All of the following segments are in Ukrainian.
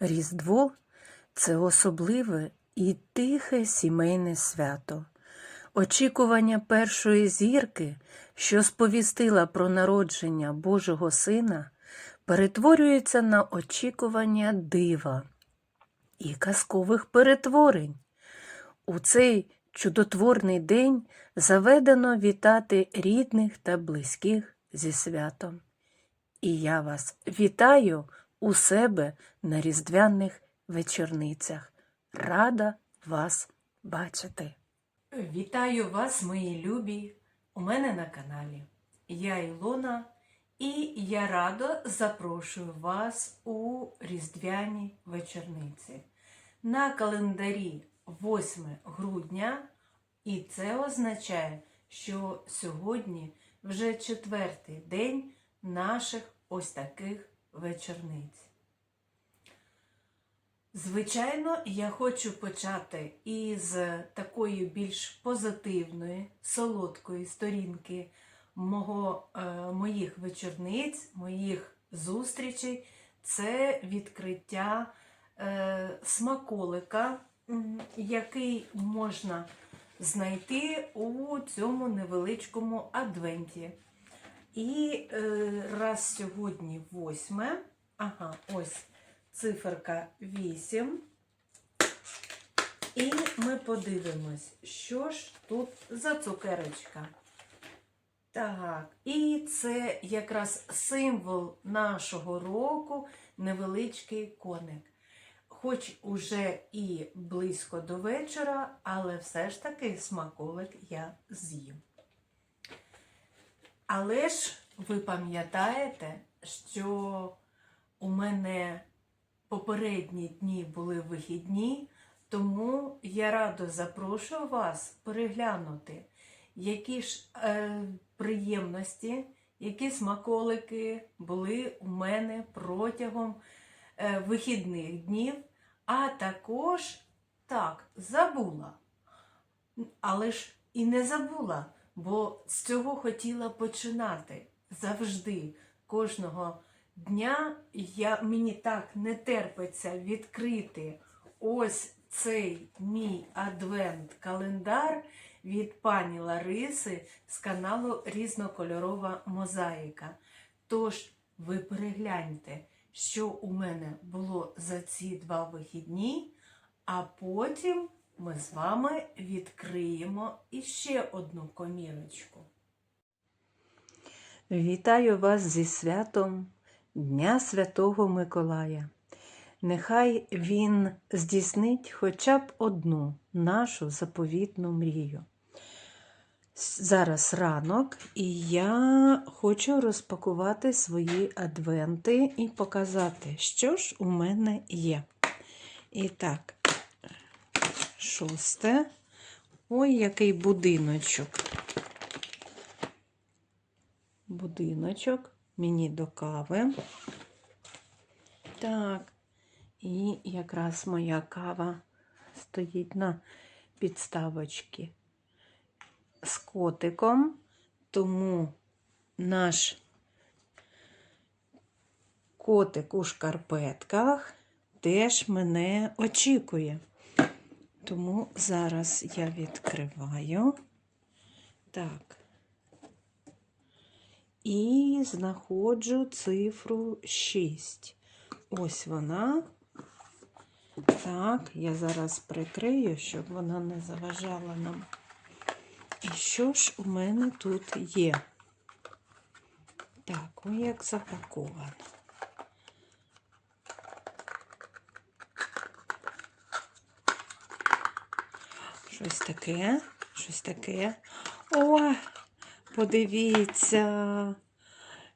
Різдво це особливе і тихе сімейне свято. Очікування першої зірки, що сповістила про народження Божого Сина, перетворюється на очікування дива і казкових перетворень. У цей чудотворний день заведено вітати рідних та близьких зі святом. І я вас вітаю у себе на різдвяних вечорницях. Рада вас бачити. Вітаю вас, мої любі, у мене на каналі. Я Ілона, і я радо запрошую вас у різдвяні вечорниці. На календарі 8 грудня, і це означає, що сьогодні вже четвертий день наших ось таких вечорниць. Звичайно, я хочу почати із такої більш позитивної, солодкої сторінки мого, е, моїх вечорниць, моїх зустрічей. Це відкриття е, смаколика, який можна знайти у цьому невеличкому адвенті. І е, раз сьогодні восьме, ага, ось циферка 8. І ми подивимось, що ж тут за цукерочка. Так, і це якраз символ нашого року невеличкий коник. Хоч уже і близько до вечора, але все ж таки смаколик я з'їм. Але ж ви пам'ятаєте, що у мене попередні дні були вихідні, тому я радо запрошую вас переглянути, які ж е, приємності, які смаколики були у мене протягом е, вихідних днів, а також так, забула. Але ж і не забула, бо з цього хотіла починати завжди кожного дня я, мені так не терпиться відкрити ось цей мій адвент-календар від пані Лариси з каналу Різнокольорова мозаїка. Тож ви перегляньте, що у мене було за ці два вихідні, а потім ми з вами відкриємо іще одну комірочку. Вітаю вас зі святом Дня Святого Миколая. Нехай він здійснить хоча б одну нашу заповітну мрію. Зараз ранок, і я хочу розпакувати свої адвенти і показати, що ж у мене є. І так, шосте. Ой, який будиночок. Будиночок мені до кави. Так, і якраз моя кава стоїть на підставочці з котиком, тому наш котик у шкарпетках теж мене очікує. Тому зараз я відкриваю. Так. І знаходжу цифру 6. Ось вона. Так, я зараз прикрию, щоб вона не заважала нам. І що ж у мене тут є? Так, ой, як запаковано. Щось таке, щось таке. О, подивіться,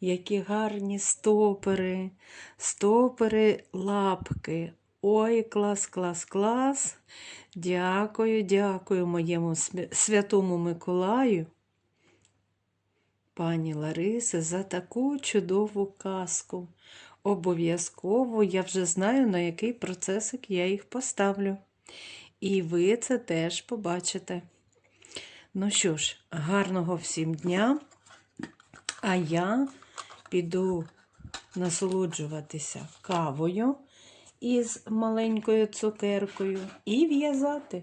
які гарні стопери, стопери лапки. Ой, клас, клас, клас. Дякую, дякую моєму святому Миколаю, пані Ларисе, за таку чудову казку. Обов'язково я вже знаю, на який процесик я їх поставлю. І ви це теж побачите. Ну що ж, гарного всім дня. А я піду насолоджуватися кавою із маленькою цукеркою і в'язати.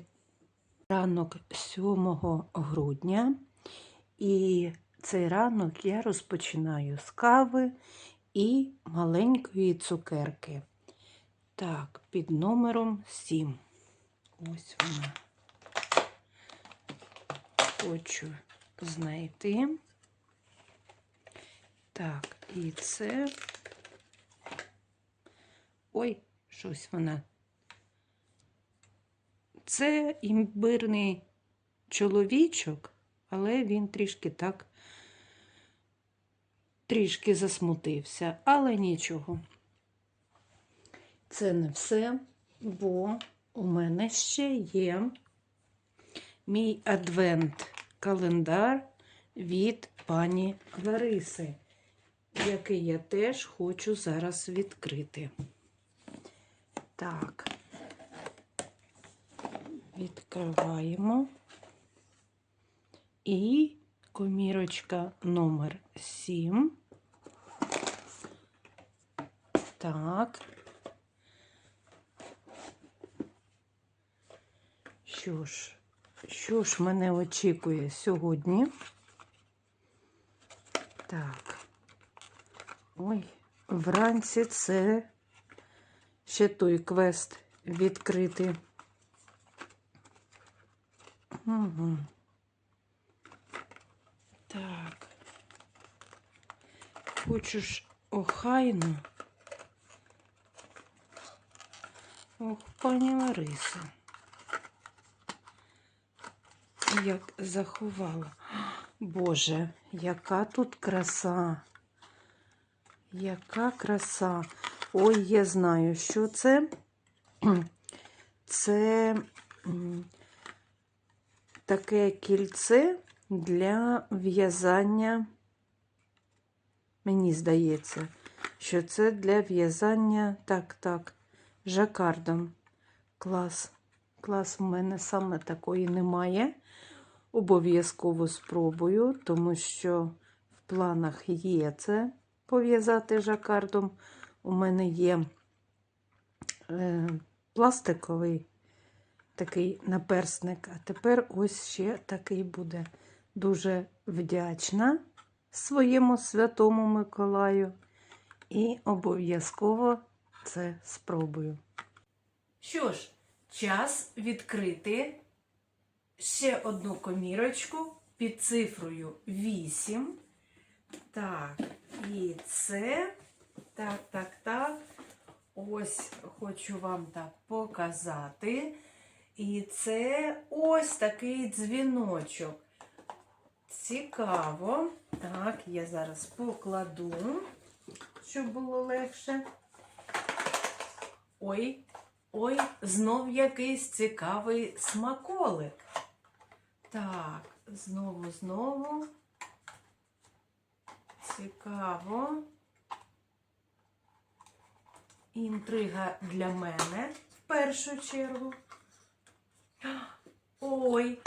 Ранок 7 грудня, і цей ранок я розпочинаю з кави і маленької цукерки. Так, під номером 7. Ось вона. Хочу знайти. Так, і це. Ой, щось вона. Це імбирний чоловічок, але він трішки так, трішки засмутився, але нічого. Це не все, бо у мене ще є мій адвент-календар від пані Лариси, який я теж хочу зараз відкрити. Так, відкриваємо. І комірочка номер 7. Так. Що ж, що ж мене очікує сьогодні? Так. Ой, вранці це ще той квест відкрити. Угу. Так. Хочу ж охайно. Ох, пані Лариса. Як заховала. Боже, яка тут краса. Яка краса. Ой, я знаю, що це. Це таке кільце для в'язання. Мені здається, що це для в'язання так, так, жакардом. Клас. Клас в мене саме такої немає. Обов'язково спробую, тому що в планах є це пов'язати жакардом. У мене є е, пластиковий такий наперсник, а тепер ось ще такий буде. Дуже вдячна своєму святому Миколаю і обов'язково це спробую. Що ж, час відкрити ще одну комірочку під цифрою 8. Так, і це. Так, так, так. Ось хочу вам так показати. І це ось такий дзвіночок. Цікаво. Так, я зараз покладу, щоб було легше. Ой, ой, знов якийсь цікавий смаколик. Так, знову, знову. Цікаво. Інтрига для мене в першу чергу. Ой,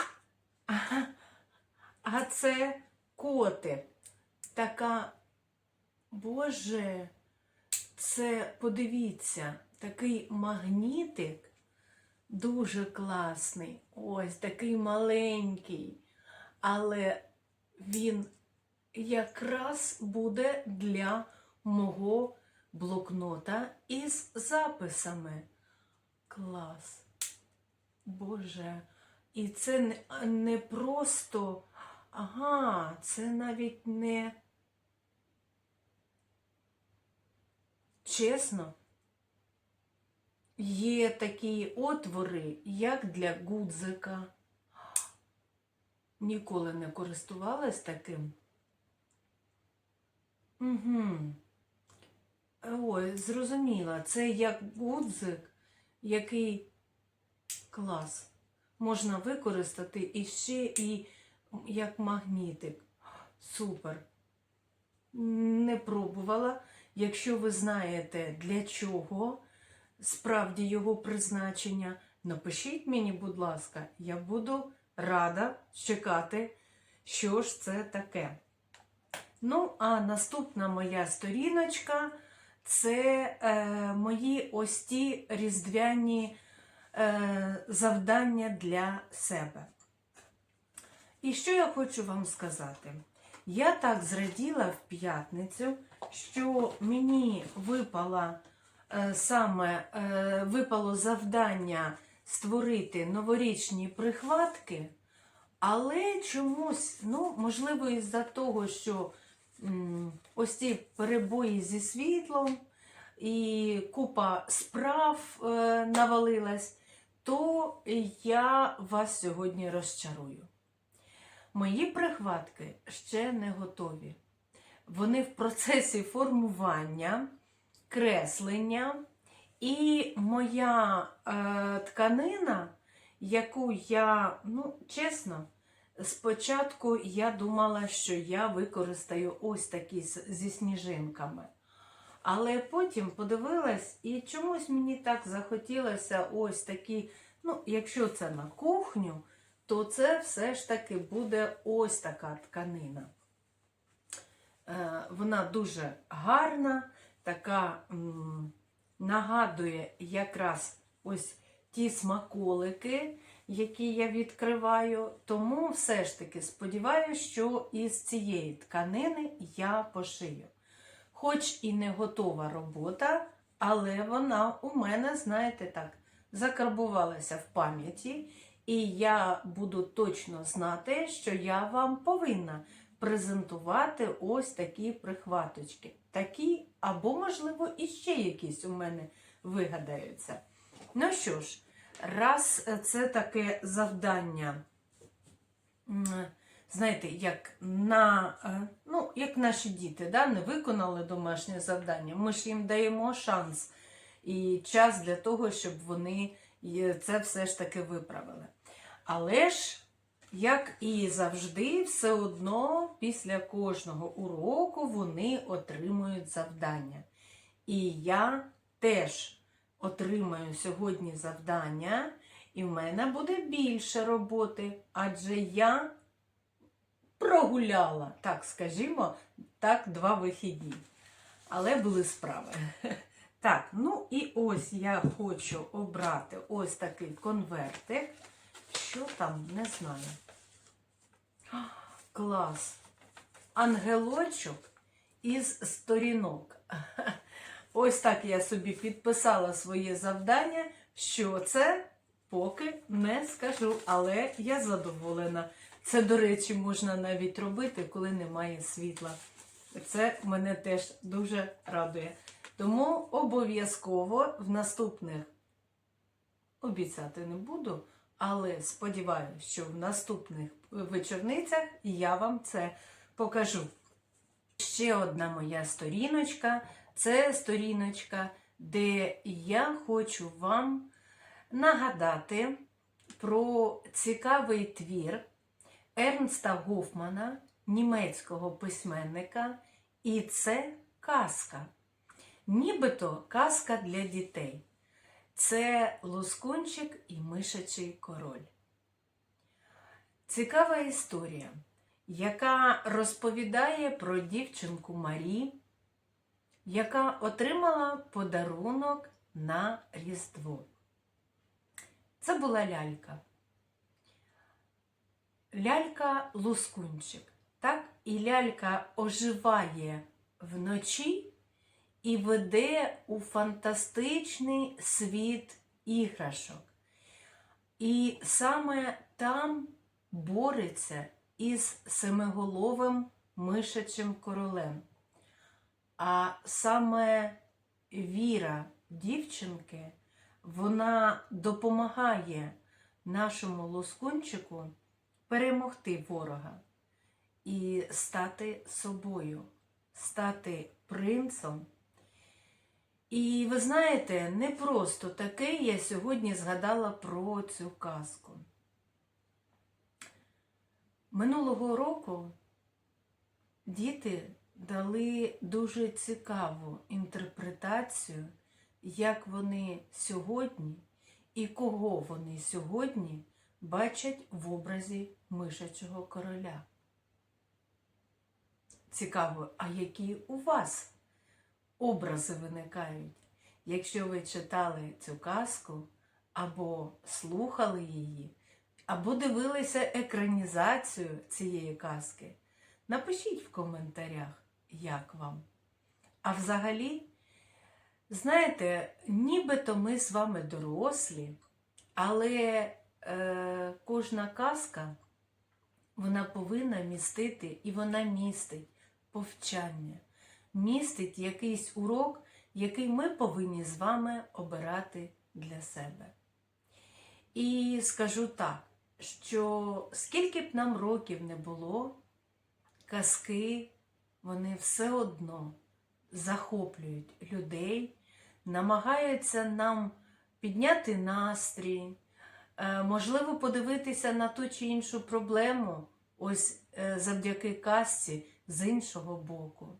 а це коти. Така, боже, це, подивіться, такий магнітик дуже класний. Ось такий маленький. Але він якраз буде для мого блокнота із записами. Клас. Боже. І це не, просто. Ага, це навіть не. Чесно, є такі отвори, як для гудзика. Ніколи не користувалась таким. Угу. Ой, зрозуміла, це як гудзик, який клас. Можна використати і ще і як магнітик. Супер. Не пробувала. Якщо ви знаєте, для чого справді його призначення, напишіть мені, будь ласка, я буду рада чекати, що ж це таке. Ну, а наступна моя сторіночка це е, мої ось ті різдвяні е, завдання для себе. І що я хочу вам сказати? Я так зраділа в п'ятницю, що мені випала саме е, випало завдання створити новорічні прихватки, але чомусь, ну, можливо, із-за того, що ось ці перебої зі світлом і купа справ е, навалилась, то я вас сьогодні розчарую. Мої прихватки ще не готові. Вони в процесі формування, креслення, і моя е, тканина, яку я, ну, чесно, спочатку я думала, що я використаю ось такі зі сніжинками. Але потім подивилась, і чомусь мені так захотілося ось такі, ну, якщо це на кухню, то це все ж таки буде ось така тканина. Е, Вона дуже гарна, така нагадує якраз ось ті смаколики, які я відкриваю. Тому все ж таки сподіваюся, що із цієї тканини я пошию. Хоч і не готова робота, але вона у мене, знаєте так, закарбувалася в пам'яті. І я буду точно знати, що я вам повинна презентувати ось такі прихваточки. Такі, або, можливо, іще якісь у мене вигадаються. Ну що ж, раз це таке завдання, знаєте, як на, е, ну, як наші діти да, не виконали домашнє завдання, ми ж їм даємо шанс і час для того, щоб вони це все ж таки виправили. Але ж, як і завжди, все одно після кожного уроку вони отримують завдання. І я теж отримаю сьогодні завдання, і в мене буде більше роботи, адже я прогуляла, так скажімо, так, два вихідні. Але були справи. Так, ну і ось я хочу обрати ось такий конвертик. Що там, не знаю. Клас. Ангелочок із сторінок. Ось так я собі підписала своє завдання. Що це? Поки не скажу, але я задоволена. Це, до речі, можна навіть робити, коли немає світла. Це мене теж дуже радує. Тому обов'язково в наступних обіцяти не буду, але сподіваюся, що в наступних вечорницях я вам це покажу. Ще одна моя сторіночка це сторіночка, де я хочу вам нагадати про цікавий твір Ернста Гофмана, німецького письменника, і це казка. Нібито казка для дітей. Це Лускунчик і мишачий король. Цікава історія, яка розповідає про дівчинку Марі, яка отримала подарунок на Різдво. Це була лялька. Лялька Лускунчик. Так? І лялька оживає вночі і веде у фантастичний світ іграшок. І саме там бореться із семиголовим мишачим королем. А саме віра дівчинки, вона допомагає нашому лоскунчику перемогти ворога і стати собою, стати принцем. І ви знаєте, не просто таке я сьогодні згадала про цю казку. Минулого року діти дали дуже цікаву інтерпретацію, як вони сьогодні і кого вони сьогодні бачать в образі мишачого короля. Цікаво, а які у вас образи виникають. Якщо ви читали цю казку, або слухали її, або дивилися екранізацію цієї казки, напишіть в коментарях, як вам. А взагалі, знаєте, нібито ми з вами дорослі, але е, кожна казка вона повинна містити і вона містить повчання, містить якийсь урок, який ми повинні з вами обирати для себе. І скажу так, що скільки б нам років не було, казки вони все одно захоплюють людей, намагаються нам підняти настрій, е, можливо, подивитися на ту чи іншу проблему, ось е, завдяки казці з іншого боку.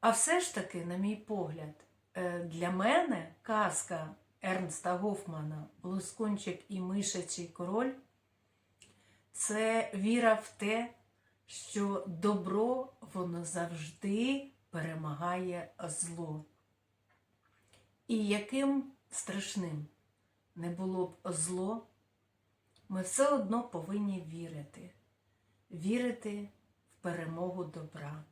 А все ж таки, на мій погляд, е, для мене казка Ернста Гофмана Лускунчик і Мишачий король це віра в те, що добро воно завжди перемагає зло. І яким страшним не було б зло, ми все одно повинні вірити, вірити в перемогу добра,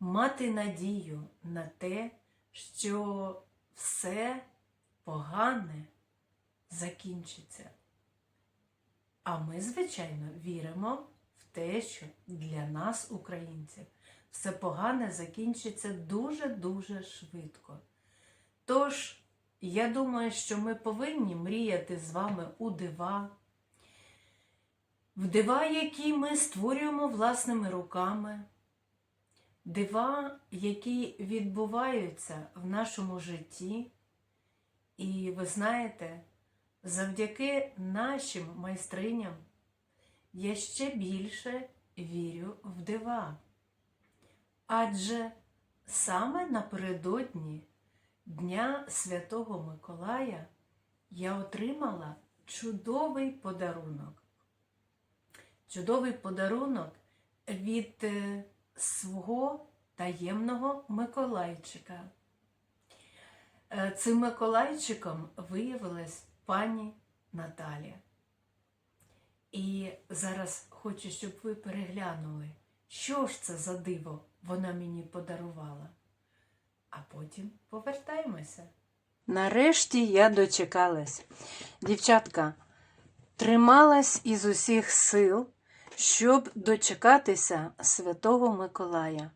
мати надію на те, що все погане закінчиться. А ми, звичайно, віримо в те, що для нас, українців, все погане закінчиться дуже-дуже швидко. Тож, я думаю, що ми повинні мріяти з вами у дива, в дива, які ми створюємо власними руками, дива, які відбуваються в нашому житті. І ви знаєте, завдяки нашим майстриням я ще більше вірю в дива. Адже саме напередодні Дня Святого Миколая я отримала чудовий подарунок. Чудовий подарунок від е, свого таємного Миколайчика. Е, Цим Миколайчиком виявилась пані Наталія. І зараз хочу, щоб ви переглянули, що ж це за диво вона мені подарувала. А потім повертаємося. Нарешті я дочекалась. Дівчатка, трималась із усіх сил, щоб дочекатися Святого Миколая.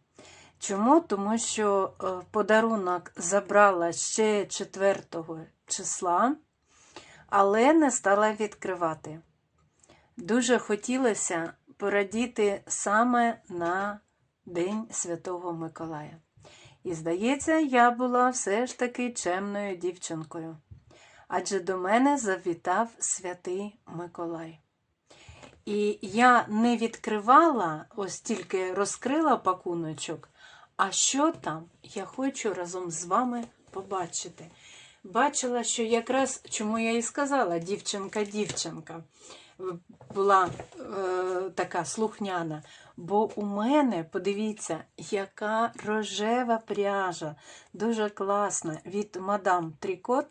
Чому? Тому що е, подарунок забрала ще 4 числа, але не стала відкривати. Дуже хотілося порадіти саме на День Святого Миколая. І, здається, я була все ж таки чемною дівчинкою. Адже до мене завітав святий Миколай. І я не відкривала, ось тільки розкрила пакуночок, а що там, я хочу разом з вами побачити. Бачила, що якраз, чому я і сказала, дівчинка-дівчинка була е, така слухняна. Бо у мене, подивіться, яка рожева пряжа, дуже класна. Від мадам Трікот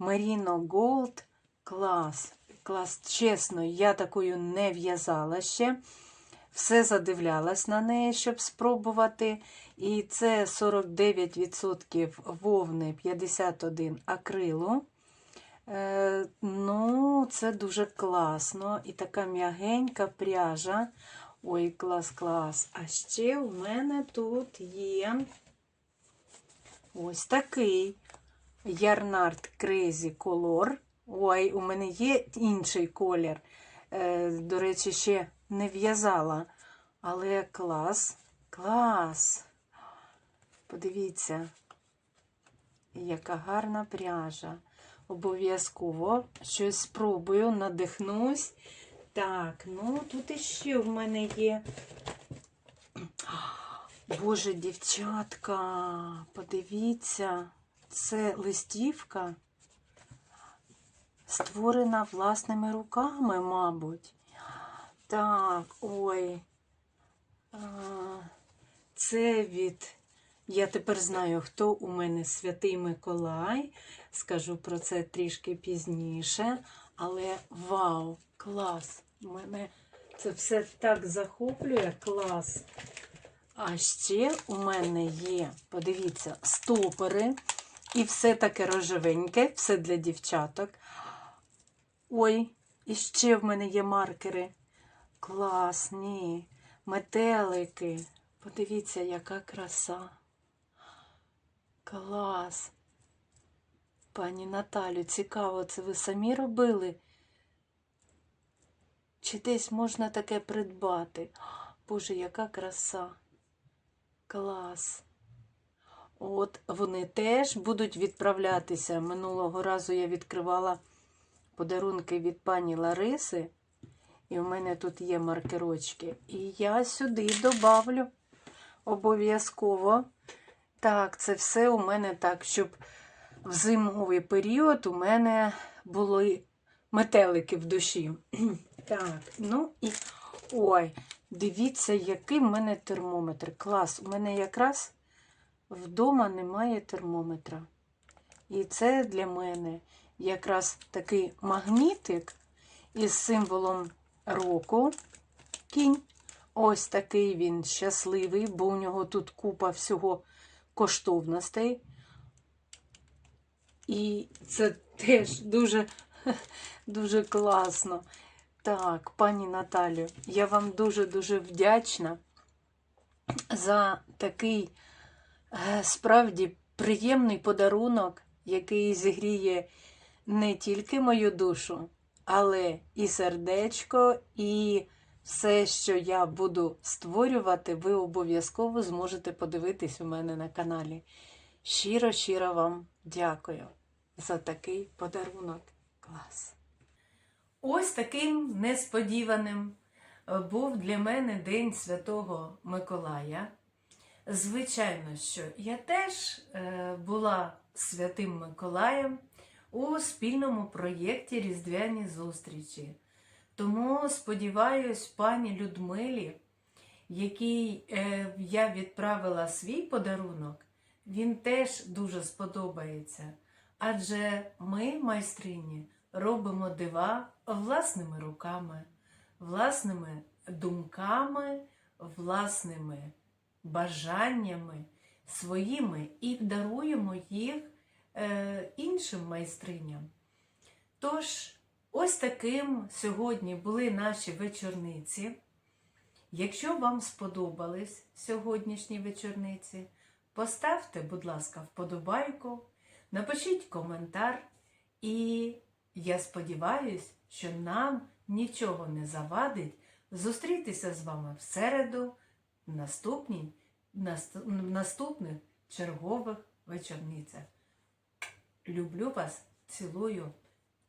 Merino Gold клас. Клас, чесно, я такою не в'язала ще. Все задивлялась на неї, щоб спробувати. І це 49% вовни, 51 акрилу. Е, ну, це дуже класно. І така м'ягенька пряжа. Ой, клас-клас. А ще у мене тут є ось такий Ярнард Crazy Color. Ой, у мене є інший колір. Е, До речі, ще не в'язала. Але клас, клас. Подивіться, яка гарна пряжа. Обов'язково щось спробую, надихнусь. Так, ну тут іще в мене є. Боже, дівчатка, подивіться, це листівка, створена власними руками, мабуть. Так, ой. Це від Я тепер знаю, хто у мене святий Миколай. Скажу про це трішки пізніше. Але вау, клас! Мене це все так захоплює, клас. А ще у мене є, подивіться, стопори. І все таке рожевеньке, все для дівчаток. Ой, і ще в мене є маркери. Класні, метелики. Подивіться, яка краса. Клас. Пані Наталю, цікаво, це ви самі робили? Чи десь можна таке придбати? Боже, яка краса. Клас. От вони теж будуть відправлятися. Минулого разу я відкривала подарунки від пані Лариси, і в мене тут є маркерочки. І я сюди добавлю обов'язково. Так, це все у мене так, щоб в зимовий період у мене були метелики в душі. Так, ну і ой, дивіться, який в мене термометр. Клас. У мене якраз вдома немає термометра. І це для мене якраз такий магнітик із символом року. Кінь. Ось такий він щасливий, бо у нього тут купа всього коштовностей. І це теж дуже, дуже класно. Так, пані Наталю, я вам дуже-дуже вдячна за такий е, справді приємний подарунок, який зігріє не тільки мою душу, але і сердечко, і все, що я буду створювати, ви обов'язково зможете подивитись у мене на каналі. Щиро, щиро вам дякую за такий подарунок. Клас! Ось таким несподіваним е, був для мене День Святого Миколая. Звичайно, що я теж е, була святим Миколаєм у спільному проєкті Різдвяні зустрічі. Тому сподіваюсь, пані Людмилі, якій е, я відправила свій подарунок, він теж дуже сподобається. Адже ми, майстрині, робимо дива власними руками, власними думками, власними бажаннями своїми і даруємо їх е, іншим майстриням. Тож, ось таким сьогодні були наші вечорниці. Якщо вам сподобались сьогоднішні вечорниці, поставте, будь ласка, вподобайку, напишіть коментар, і я сподіваюся, що нам нічого не завадить зустрітися з вами в середу в наступних чергових вечорницях. Люблю вас, цілую,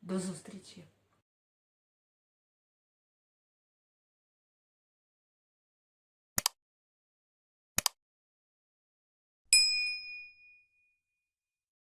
до зустрічі!